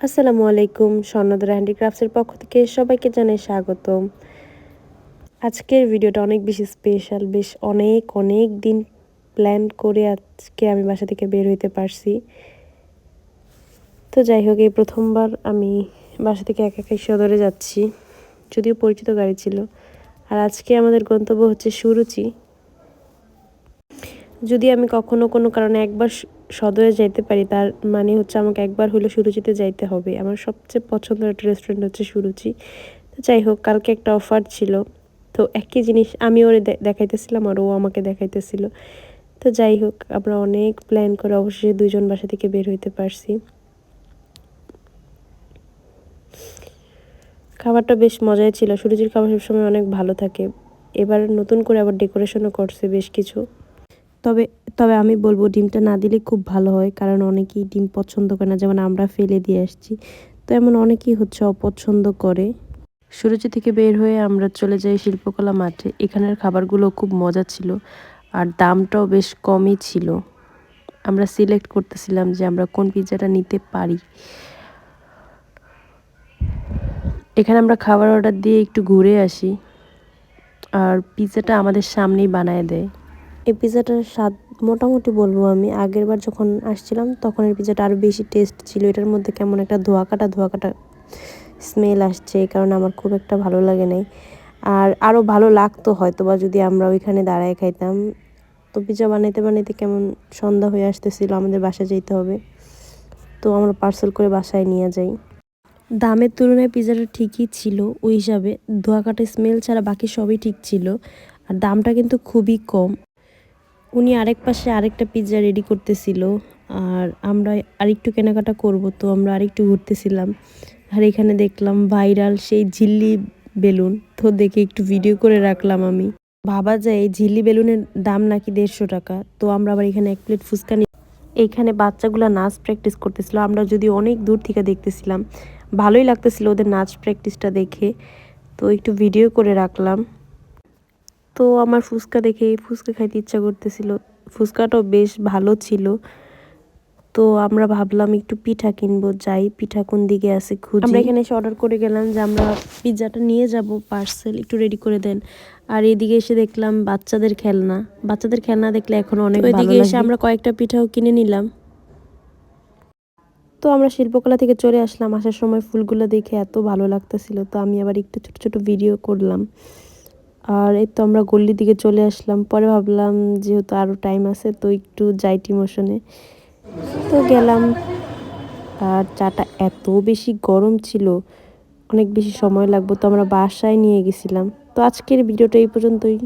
আসসালামু আলাইকুম স্বর্ণদরা হ্যান্ডিক্রাফটসের পক্ষ থেকে সবাইকে জানাই স্বাগতম। আজকের ভিডিওটা অনেক বেশি স্পেশাল বেশ অনেক অনেক দিন প্ল্যান করে আজকে আমি বাসা থেকে বের হইতে পারছি। তো যাই হোক, এই প্রথমবার আমি বাসা থেকে একা একাই সদরে যাচ্ছি, যদিও পরিচিত গাড়ি ছিল। আর আজকে আমাদের গন্তব্য হচ্ছে সুরুচি। যদি আমি কখনো কোনো কারণে একবার সদরে যাইতে পারি, তার মানে হচ্ছে আমাকে একবার হলো সুরুচিতে যাইতে হবে। আমার সবচেয়ে পছন্দের একটা রেস্টুরেন্ট হচ্ছে সুরুচি। তো যাই হোক, কালকে একটা অফার ছিল। তো একই জিনিস আমি ওরে দেখাইতেছিলাম আর ও আমাকে দেখাইতেছিল। তো যাই হোক, আমরা অনেক প্ল্যান করে অবশেষে দুজন বাসা থেকে বের হইতে পারছি। খাবারটা বেশ মজাই ছিল। সুরুচির খাবার সবসময় অনেক ভালো থাকে। এবার নতুন করে আবার ডেকোরেশনও করছে বেশ কিছু। তবে তবে আমি বলব ডিমটা না দিলে খুব ভালো হয়, কারণ অনেকেই ডিম পছন্দ করে না, যেমন আমরা ফেলে দিয়ে আসছি। তো এমন অনেকেই হচ্ছে অপছন্দ করে। সুরুচি থেকে বের হয়ে আমরা চলে যাই শিল্পকলা মাঠে। এখানের খাবারগুলো খুব মজা ছিল, আর দামটাও বেশ কমই ছিল। আমরা সিলেক্ট করতেছিলাম যে আমরা কোন পিৎজাটা নিতে পারি। এখানে আমরা খাবার অর্ডার দিয়ে একটু ঘুরে আসি, আর পিৎজাটা আমাদের সামনেই বানায় দেয়। এই পিৎজাটার স্বাদ মোটামুটি বলব আমি। আগের বার যখন আসছিলাম, তখন এই পিৎজাটা আরও বেশি টেস্ট ছিল। এটার মধ্যে কেমন একটা ধোয়া কাটা ধোয়া কাটা স্মেল আসছে, এই কারণে আমার খুব একটা ভালো লাগে নাই। আর আরও ভালো লাগতো হয়তো বা যদি আমরা ওইখানে দাঁড়ায় খাইতাম। তো পিৎজা বানাইতে বানাইতে কেমন সন্ধ্যা হয়ে আসতেছিল, আমাদের বাসায় যেতে হবে। তো আমরা পার্সেল করে বাসায় নিয়ে যাই। দামের তুলনায় পিৎজাটা ঠিকই ছিল ওই হিসাবে। ধোয়া কাটা স্মেল ছাড়া বাকি সবই ঠিক ছিল। আর দামটা কিন্তু খুবই কম। উনি আরেক পাশে আরেকটা পিৎজা রেডি করতেছিল, আর আমরা আরেকটু কেনাকাটা করব, তো আমরা আরেকটু ঘুরতেছিলাম। আর এখানে দেখলাম ভাইরাল সেই ঝিল্লি বেলুন, তো দেখে একটু ভিডিও করে রাখলাম আমি। ভাবা যায় এই ঝিল্লি বেলুনের দাম নাকি দেড়শো টাকা, তো আমরা আবার এখানে এক প্লেট ফুচকা নিই এইখানে বাচ্চাগুলো নাচ প্র্যাকটিস করতেছিল, আমরা যদি অনেক দূর থেকে দেখতেছিলাম, ভালোই লাগতেছিল ওদের নাচ প্র্যাকটিসটা দেখে, তো একটু ভিডিও করে রাখলাম। তো আমার ফুচকা দেখে ফুচকা খাইতে ইচ্ছা করতেছিল। ফুচকাটাও বেশ ভালো ছিল। তো আমরা ভাবলাম একটু পিঠা কিনবো যাই পিঠা কোন দিকে আছে খুঁজে। আমরা এখানে এসে অর্ডার করে গেলাম যে আমরা পিৎজাটা নিয়ে যাব পার্সেল একটু রেডি করে দেন। আর এদিকে এসে দেখলাম বাচ্চাদের খেলনা। বাচ্চাদের খেলনা দেখলে এখন অনেক এদিকে এসে আমরা কয়েকটা পিঠাও কিনে নিলাম। তো আমরা শিল্পকলা থেকে চলে আসলাম। আসার সময় ফুলগুলো দেখে এত ভালো লাগতেছিল। তো আমি আবার একটু ছোট ছোট ভিডিও করলাম। আর এই তো আমরা গল্লির দিকে চলে আসলাম। পরে ভাবলাম যেহেতু আরও টাইম আছে, তো একটু যাই টিমোশনে। তো গেলাম। আর চাটা এত বেশি গরম ছিল, অনেক বেশি সময় লাগবো, তো আমরা বাসায় নিয়ে গেছিলাম। তো আজকের ভিডিওটা এই পর্যন্তই।